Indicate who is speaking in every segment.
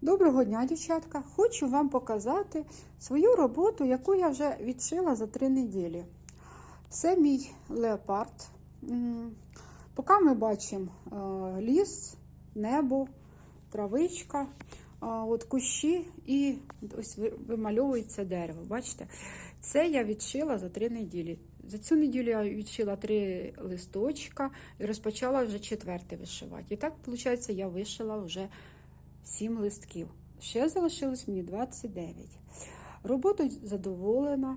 Speaker 1: Доброго дня, дівчатка! Хочу вам показати свою роботу, яку я вже відшила за три неділі. Це мій леопард. Поки ми бачимо е, ліс, небо, травичка, от кущі і ось вимальовується дерево. Бачите? Це я відшила за три неділі. За цю неділю я відшила три листочка і розпочала вже четвертий вишивати. І так, виходить, я вишила вже 7 листків. Ще залишилось мені 29. Роботою задоволена,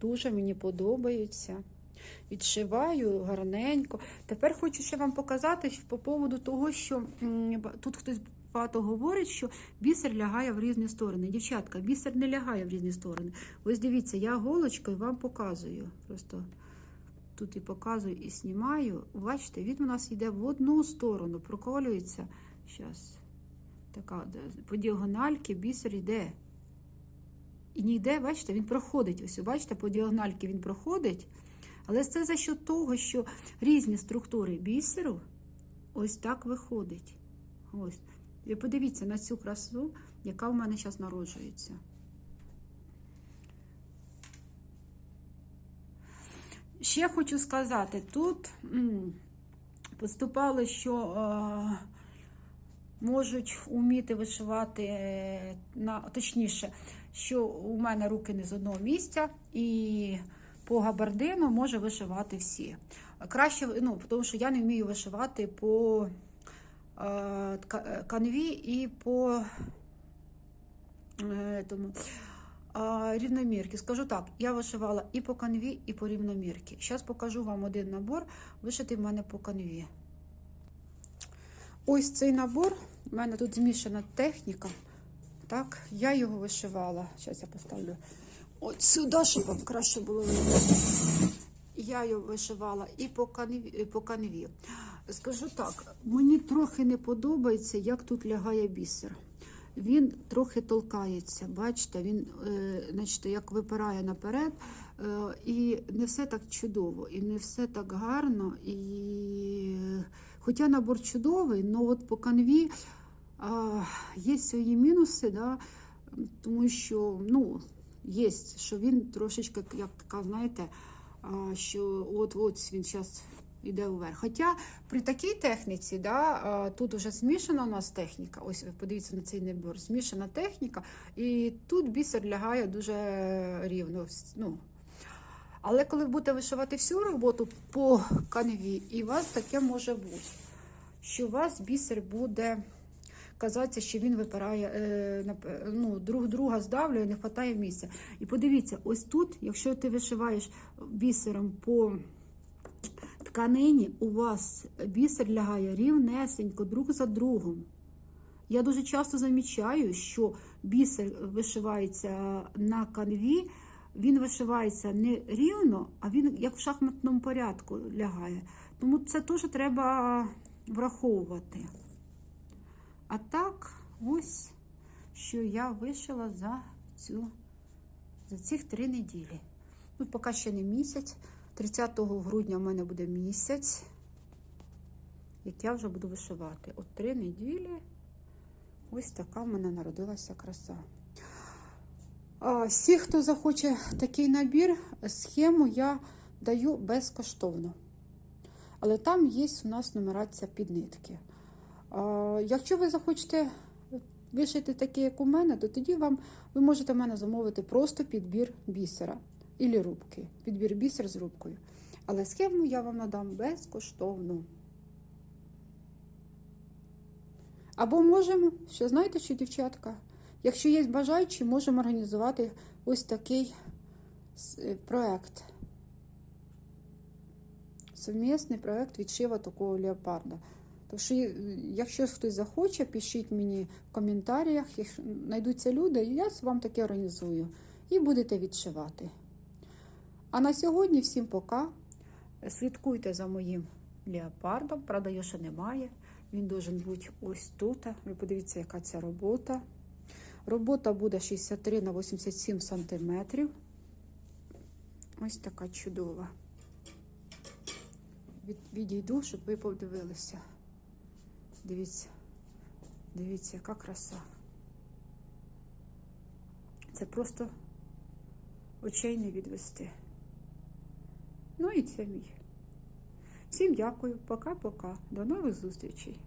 Speaker 1: дуже мені подобається. Відшиваю гарненько. Тепер хочу ще вам показати по поводу того, що тут хтось багато говорить, що бісер лягає в різні сторони. Дівчатка, бісер не лягає в різні сторони. Ось дивіться, я голочкою вам показую. Просто тут і показую, і знімаю. Бачите, він у нас йде в одну сторону, проколюється. Зараз. Така по діагональки бісер йде. І не йде, бачите, він проходить. Ось, бачите, по діагональки він проходить. Але це за що того, що різні структури бісеру ось так виходить. Ось. І подивіться на цю красу, яка в мене зараз народжується. Ще хочу сказати, тут поступало, що можуть вміти вишивати е, на точніше, що у мене руки не з одного місця, і по габардину може вишивати всі. Краще, ну, тому що я не вмію вишивати по е, канві і по е, тому, е, рівномірки. Скажу так, я вишивала і по канві, і по рівномірки. Зараз покажу вам один набор, вишитий в мене по канві. Ось цей набор, у мене тут змішана техніка. Так, я його вишивала. Зараз я поставлю от сюди, щоб вам краще було. Я його вишивала і по канві, і по канві. Скажу так, мені трохи не подобається, як тут лягає бісер. Він трохи толкається, бачите, він е, значить, як випирає наперед, е, і не все так чудово, і не все так гарно. І... Хоча набор чудовий, але от по канві а, є свої мінуси, да, тому що ну, є, що він трошечки, як така, знаєте, а, що от от він зараз йде вверх. Хоча при такій техніці, да, а, тут вже змішана у нас техніка. Ось подивіться на цей набор, змішана техніка, і тут бісер лягає дуже рівно. Ну, але коли будете вишивати всю роботу по канві, і у вас таке може бути, що у вас бісер буде казатися, що він випирає, е, ну, друг друга здавлює, не вистачає місця. І подивіться, ось тут, якщо ти вишиваєш бісером по тканині, у вас бісер лягає рівнесенько друг за другом. Я дуже часто замічаю, що бісер вишивається на канві, він вишивається не рівно, а він як в шахматному порядку лягає. Тому це теж треба враховувати. А так, ось що я вишила за цю за цих три неділі. Ну, поки ще не місяць. 30 грудня в мене буде місяць, як я вже буду вишивати. От три неділі. Ось така в мене народилася краса. Всі, хто захоче такий набір, схему я даю безкоштовно. Але там є у нас нумерація під нитки. Якщо ви захочете вишити такі, як у мене, то тоді вам ви можете в мене замовити просто підбір бісера і рубки. Підбір бісер з рубкою. Але схему я вам надам безкоштовно. Або можемо, ще знаєте, що, дівчатка, якщо є бажаючі, можемо організувати ось такий е, проект. Совмісний проект відшива такого леопарда. Так що, е, якщо хтось захоче, пишіть мені в коментарях, знайдуться люди, і я вам таке організую. І будете відшивати. А на сьогодні всім пока. Слідкуйте за моїм леопардом. Правда, його ще немає. Він должен бути ось тут. Ви подивіться, яка ця робота. Робота буде 63 на 87 сантиметрів. Ось така чудова. Від, відійду, щоб ви подивилися. Дивіться, Дивіться, яка краса. Це просто очей не відвести. Ну і це мій. Всім дякую. Пока-пока. До нових зустрічей.